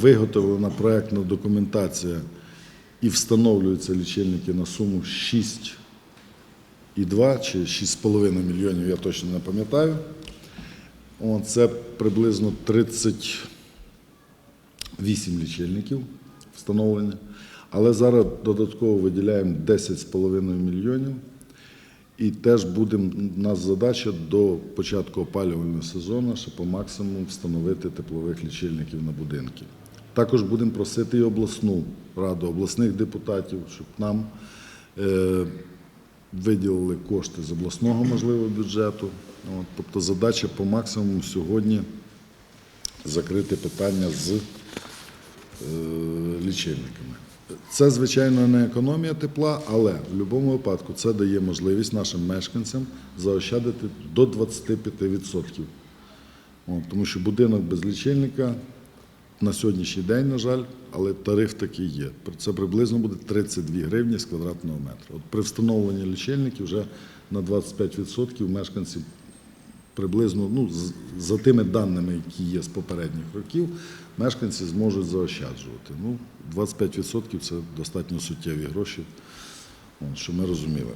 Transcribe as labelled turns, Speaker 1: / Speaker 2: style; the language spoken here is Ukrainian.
Speaker 1: виготовлена проектна документація і встановлюються лічильники на суму 6,2 чи 6,5 мільйонів, я точно не пам'ятаю. Це приблизно 38 лічильників встановлення. Але зараз додатково виділяємо 10,5 мільйонів. І теж буде у нас задача до початку опалювального сезону, щоб по максимуму встановити теплових лічильників на будинки. Також будемо просити і обласну раду, обласних депутатів, щоб нам е, виділили кошти з обласного можливо бюджету. От, тобто задача по максимуму сьогодні закрити питання з е, лічильниками. Це, звичайно, не економія тепла, але в будь-якому випадку це дає можливість нашим мешканцям заощадити до 25%. От, тому що будинок без лічильника на сьогоднішній день, на жаль, але тариф такий є. Це приблизно буде 32 гривні з квадратного метра. От при встановленні лічильників вже на 25% мешканці приблизно, ну, за тими даними, які є з попередніх років, мешканці зможуть заощаджувати. Ну, 25% це достатньо суттєві гроші, що ми розуміли.